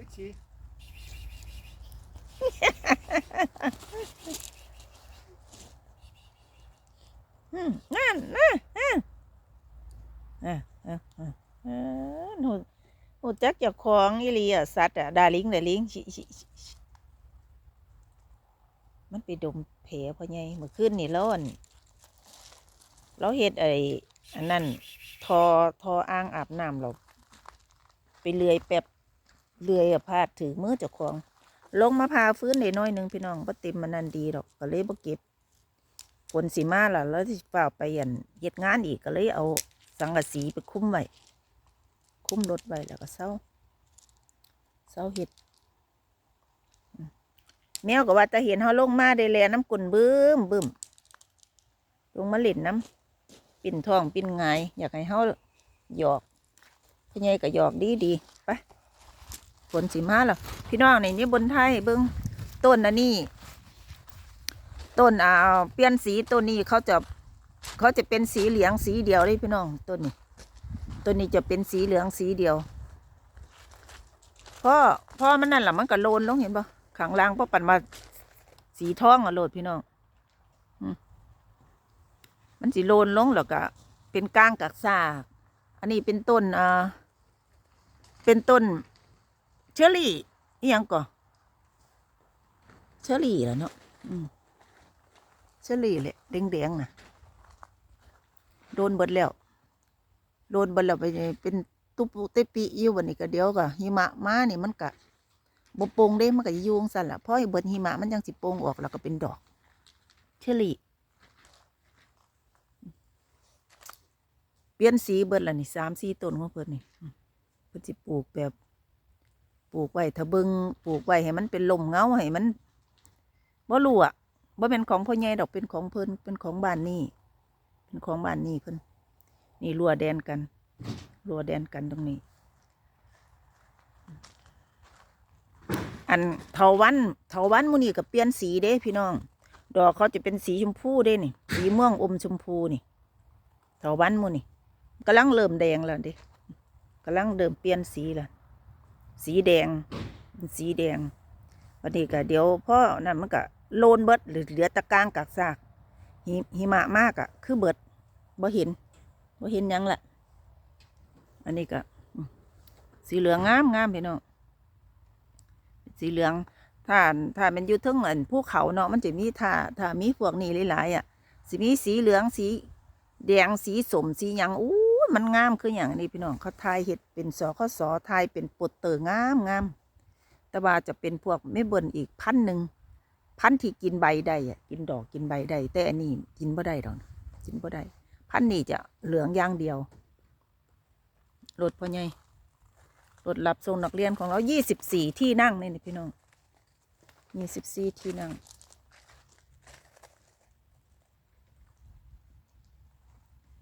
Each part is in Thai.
วิชีนั่นนะอะอะอะอะเออหนูหนูจักจ้าของอีลีอะสัตว์อะดาลิงดาลิงชิชิมันไปดมแผลพอใหญ่เมื่อคืนนี่ร้อนเราเฮ็ดไอ้อันนั้นทอทออ่างอาบน้ำเราไปเลื่อยแป๊บ เลื่อยอพาดถือมือเจ้าของ ลงมาพาฟื้นได้น้อยหนึ่งพี่น้องก็เต็มมันนั่นดีดอกก็เลยบ่เก็บฝนสีมาล่ะ แล้วที่เปล่าไปยันเฮ็ดงานอีกก็เลยเอาสังกะสีไปคุ้มไว้คุ้มรถไว้แล้วก็เศร้าเศร้าเฮ็ดอืมแมวก็ว่าจะเห็นเขาลงมาได้แลน้ำกุนบึ้มบึ้มลงมาเล่นน้ำปิ่นทองปิ่นหงาย อยากให้เขาหยอกพี่ใหญ่ก็หยอกดีดีไป ฝนสีมาแล้วพี่น้องในนี้บนไทยเบิ้งต้นอันนี้ต้นอ่าเปลี่ยนสีต้นนี้เขาจะเขาจะเป็นสีเหลืองสีเดียวเลยพี่น้องต้นนี้ต้นนี้จะเป็นสีเหลืองสีเดียวพ่อพ่อมันนั่นแหละมันก็โลนลงเห็นปะข้างล่างพ่อปั่นมาสีทองอะโลดพี่น้องมมันสีโลนลงแล้วก็เป็นก้างกักซากอันนี้เป็นต้นอ่าเป็นต้น เชอรี่อีหยังก่อเชอรี่แล้วเนาะอืมเฉลี่แหละแดงๆนะโดนเบิดแล้ว โดนเบิดแล้วไปเป็นตุปุเตปิอยู่วันนี้ก็เดี๋ยวก็หิมะมานี่มันก็บ่โปรงเด้มันก็ยุงสั่นละเพราะไอ้เบิดหิมะมันยังสิโปรงออกแล้วก็เป็นดอกเฉลี่เปลี่ยนสีเบิดละนี่สามสี่ต้นของเพิ่นนี่เพิ่นสิปลูกแบบ ปลูกไว้ถ้าเบิงปลูกไว้ให้มันเป็นลมเงาให้มันบ่รู้อะบ่เป็นของพ่อใหญ่ดอกเป็นของเพิ่นเป็นของบ้านนี่เป็นของบ้านนี่เพิ่นนี่รั้วแดนกันรั้วแดนกันตรงนี้ อันเถาวันเถาวันมูนี่ก็เปลี่ยนสีเด้พี่น้อง ดอกเขาจะเป็นสีชมพูเด้นี่ สีม่วงอมชมพูนี่เถาวันมูนี่กำลังเริ่มแดงแล้วเด้กำลังเริ่มเปลี่ยนสีแล้ว สีแดง สีแดงวันนี้ก็เดี๋ยวพ่อนั่นมันก็โลนเบิดหรือเหลือตะกางกักซากหิหิมะมากอะคือเบิดบ่เห็นบ่เห็นยังละอันนี้ก็สีเหลืองงามงามพี่น้องสีเหลืองถ้าถ้ามันอยู่ทึงอันภูเขาเนาะมันจะมีถ้าถ้ามีพวกนี้หลายๆอะสิมีสีเหลืองสี แดงสีสมสียังอู้ มันงามคืออย่างนี้พี่น้องเขาทายเห็ดเป็นสอข้อสอทายเป็นปดเตอร์งามงามแต่ว่าจะเป็นพวกไม่เบิ่นอีกพันหนึ่งพันที่กินใบได้กินดอกกินใบได้แต่อันนี้กินบ่ได้ดอกกินบ่ได้พันนี้จะเหลืองอย่างเดียวรถพ่อใหญ่รถรับส่งนักเรียนของเรายี่สิบสี่ที่นั่งนี่นี่พี่น้องยี่สิบสี่ที่นั่ง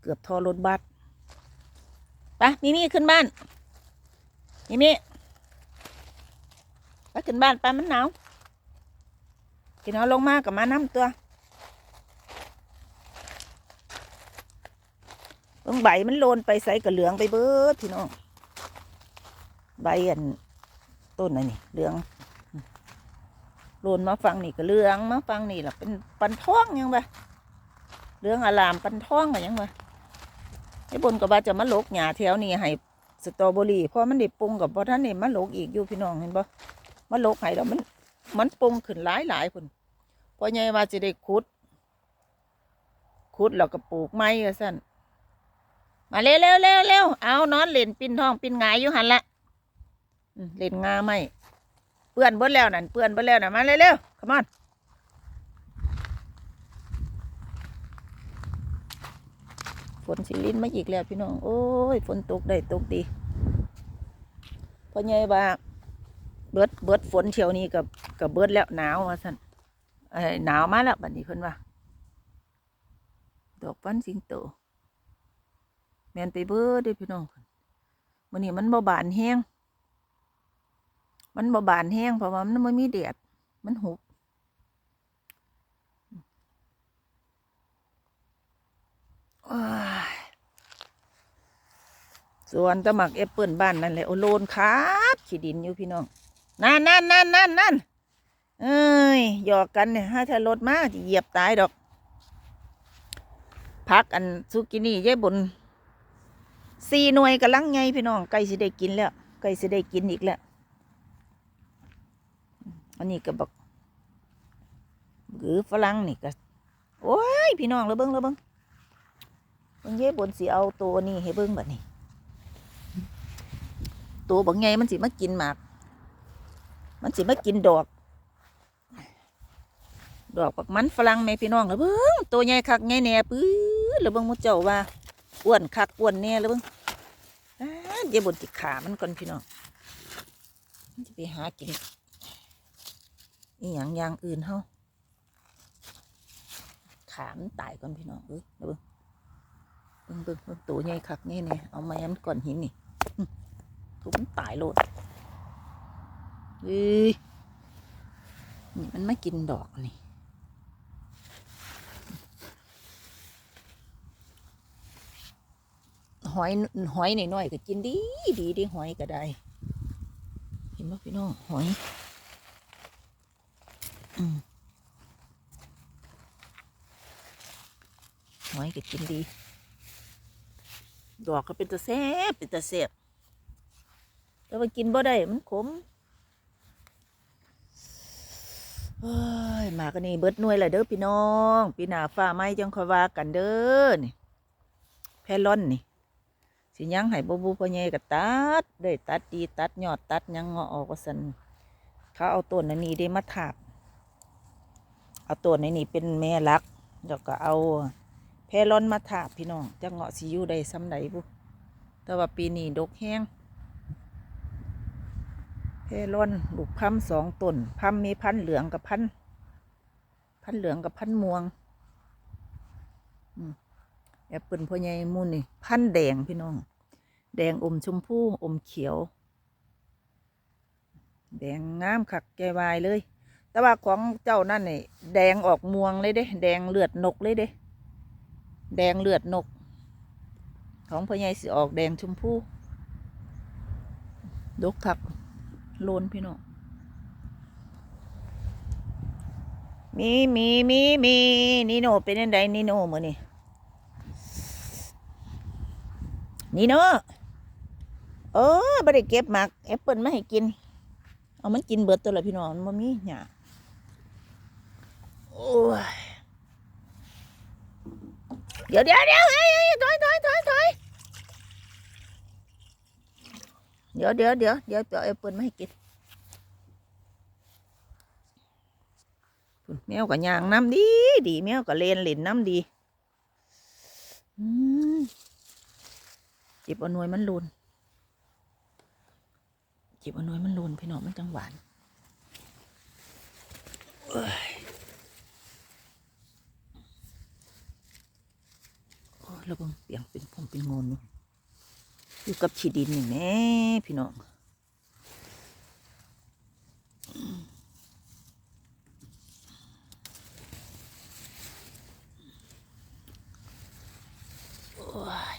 เกือบทอรถบัส ไปมิมี่ขึ้นบ้านมิมี่ไปขึ้นบ้านไปมันหนาวกินเอาลงมากับมาน้ำตัวเบิ่งใบมันโลนไปใส่กับเหลืองไปเบิดพี่น้องใบอันต้นอันนี้เหลืองโลนมาฟังนี่ก็เหลืองมาฟังนี่ล่ะเป็นปันท้องยังไงเหลืองอลามปันท้องกันยังไง ไอ้บนก็ว่าจะมาลกหญ้าแถวนี้ให้สตรอเบอรี่เพราะมันได้ปรุงกับพอท่านนี่มาลกอีกอยู่พี่น้องเห็นปะมันโลกไห้แล้วมัน มันปรุงขึ้นหลายหลายคนพอใหญ่ว่าจะได้ขุดขุดแล้วก็ปลูกไม้ก็สั่นมาเร็วเร็วเร็วเร็วเอานอนเล่นปิ้นทองปิ้นงายอยู่หันละเล่นงาไม่เปื้อนเบิดแล้วนั่นเปื้อนเบิดแล้วน่ะมาเร็วเร็วขมอน ฝนสิลิ้นมาอีกแล้วพี่น้อง โอ้ย ฝนตกได้ตกดีพอใหญ่ว่าเบิดเบิดฝนเที่ยวนี้กับกับเบิดแล้วหนาวว่าสั่นเอ้หนาวมาแล้วบัดนี้เพิ่นว่า ดอกปันสิงโตแมนไปเบิดด้อพี่น้องมื้อนี้มันบ่บานแห้ง มันบ่บานแห้งเพราะว่ามันบ่มีแดดมันหุบโอ้ย ส่วนตะหมักแอปเปิลบ้านนั่นแหละโอโลนครับขี้ดินอยู่พี่น้องนั่นนั่นนั่นนั่นนั่นเอ้ยหยอกกันเนี่ยถ้าถ้ารถมาจะเหยียบตายดอก พักอันซุกินี่ยายบนสี่หน่วยกำลังไงพี่น้องใกล้สิได้กินแล้วใกล้สิได้กินอีกแล้วอันนี้ก็บักหรือฝรั่งนี่ก็โอ้ยพี่น้องแล้วเบิ้งแล้วเบิ้ง เบิ้งเย่บนสิเอาตัวนี้ให้เบิ้งแบบนี้ ตัวบักไงมันสิมากินหมาก มันสิมากินดอก ดอกบักมันฝรั่งแม่พี่น้องแล้วเบิ้งตัวใหญ่คักใหญ่แน่ปื้อแล้วเบิ้งมุเจ้าว่าอ้วนคักอ้วนแน่แล้วเบิ้งอ้าเย่บนติขามันก่อนพี่น้องมันจะไปหากินอีหยังอย่างอื่นเฮาขามนตายก่อนพี่น้องเอ้ยเดี๋ยวเบิ่ง เบิ่งเบิ่งเบิ่งตัวใหญ่คักนี่เนี่ยเอามาย้ำก่อนหินนี่ทุบมันตายโลดเอ้ยนี่มันไม่กินดอกนี่หอยหอยหน่อยๆก็กินดีดีดีหอยก็ได้ เห็นไหมพี่น้องหอยหอยก็กินดี ดอกก็เป็นตะแซ่บเป็นตะแซ่บแต่ว่ากินบ่ได้มันขมเฮ้ยมากันนี่เบิดหน่วยและเด้อพี่น้องปีหน้าฟ้าไหมจังคอยว่ากันเด้อนี่แพร่อนนี่สิยังให้บ่บูพ่อใหญ่ก็ตัดได้ตัดดีตัดยอดตัดยังเงาะออกว่าซั่นเขาเอาต้นอันนี้ได้มาถากเอาตัวในนี่เป็นแม่ลักแล้วก็เอา แพรอนมาถาบพี่น้องจะเงาะสิอยู่ได้ซ้ำไหนบุแต่ว่าปีนี้ดกแห้งแพรอนลูกพัมสองต้นพัมมีพันเหลืองกับพันพันเหลืองกับพันม่วงแอปเปิลพ่อใหญ่มูนนี่พันแดงพี่น้อง แดงอมชมพูอมเขียว แดงงามคักแกวายเลย แต่ว่าของเจ้านั่นนี่แดงออกม่วงเลยเด้ แดงเลือดนกเลยเด้ แดงเลือดนก ของพ่อใหญ่สิออกแดงชมพูดกคักโลนพี่น้องมีมีมีมีนีโนเป็นยังไงนีโนมือนี่นีโนเออไม่ได้เก็บหมากแอปเปิลไมาให้กิน เอามันกินเบิดตัวละพี่น้องมันมีหยาโอ้ย เดี๋ยวเดี๋ยวเดี๋ยวเฮ้ยเฮ้ยถอยถอยถอยถอยเดี๋ยวเดี๋ยวเดี๋ยวเดี๋ยวจะเอาแอปเปิลมาให้กินแมวกับยางน้ำดีดีแมวกับเลนเล่นน้ำดีอืมเจ็บอนวยมันลุนจ็บอนวยมันลุนพี่น้องมันจังหวาน เอ้ยโอ้ยระวังเปียงเป็นผมเป็นงนอยู่อยู่กับฉีดินนี่แม่พี่น้องโอ้ย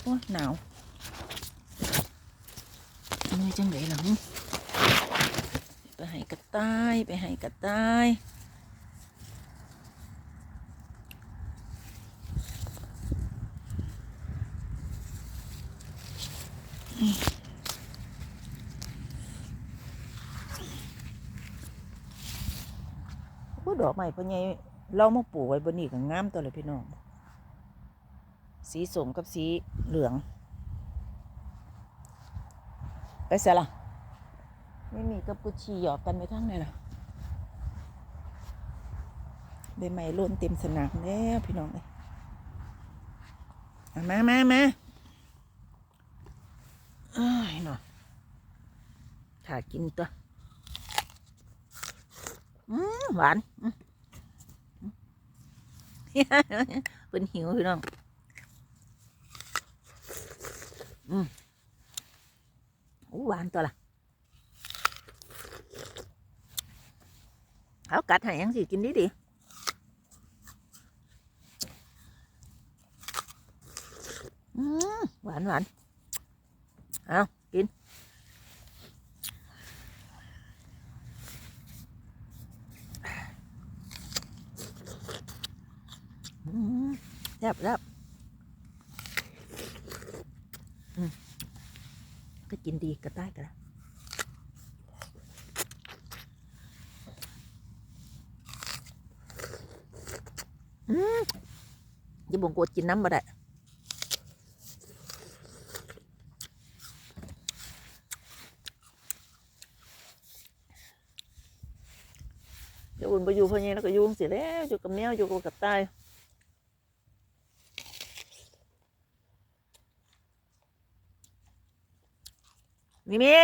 โอ้หนาวเหนื่อจังเลยหลังไปให้กระต่าย ไปให้กระต่าย อ้ดอกไม้พ่อใหญ่เรามาปลูกไว้บนนี้ก็งามตัวเลยพี่น้อง สีส้มกับสีเหลือง ไปเสียละไม่มีกับกุชีหยอกกันไปทั้งไหนล่ะใบไม้ล้นเต็มสนามแล้วพี่น้องเลยเอามามามาเอ้ยเนาะถ้ากินตัว หวานอืมเป็นหิวพี่น้องอืมอู้หวานตัวละเขากัดให้ยังสิกินดีดีอืมหวานหวานเอากิน ซ่บแล้วอืมก็กินดีก็ได้ก็ได้อืมอย่าบ่งกดกินน้ำบ่ได้เดี๋ยวอุ่นไปอยู่พอนี้แล้วก็ยุ่งเสียแล้วอยู่กับแมวอยู่กับตาย นี่มี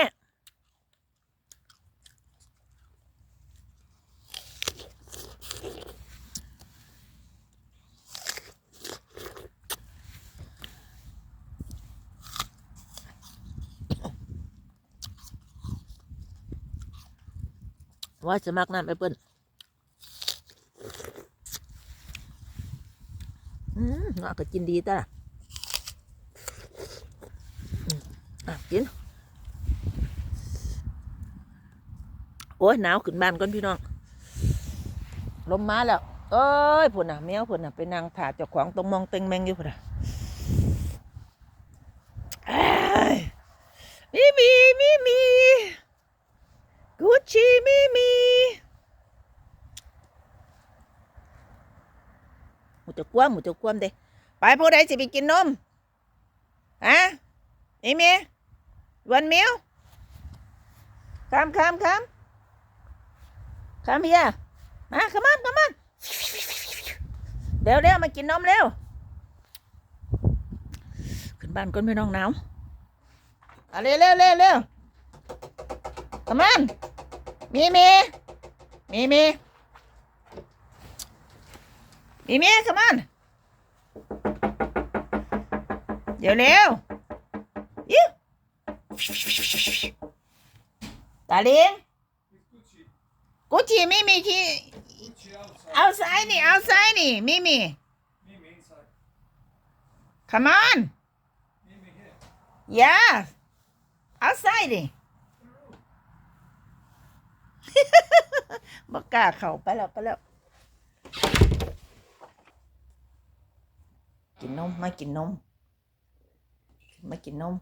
ว่าจะมักน้ำแอปเปิ้ลอืมน่าก็กินดีแต่ละอืมอะกิน โอ้ยหนาวขึ้นบ้านก่อนพี่น้องลมมาแล้วเอ้ยพุ่นน่ะแมวพุ่นน่ะไปนั่งถาเจ้าของตรงมองเต็งแมงอยู่พุ่นน่ะมีมีมีมีกุชชี่มีมีหมูจะกวมหมูจะกวมเด้ไปผู้ใดสิไปกินนมฮะนี่มีวันเมียวคำคำคำ Come here มา come on come on เร็วเร็วมากินนมเร็ว ขึ้นบ้านก้นพี่น้องหนาวอะเร็วเร็วเร็วเร็ว come on มีมีมีมีมีมี come on เดี๋ยวเร็วยิ้วตาเลี้ยง It's Gucci. Gucci, Mimi, he, Gucci outside. นี่ outside นี่ Mimi Mimi inside. come on yeah outside นี่บ่กล้าเข้าไปแล้วไปแล้ว กินนมมากินนมมากินนม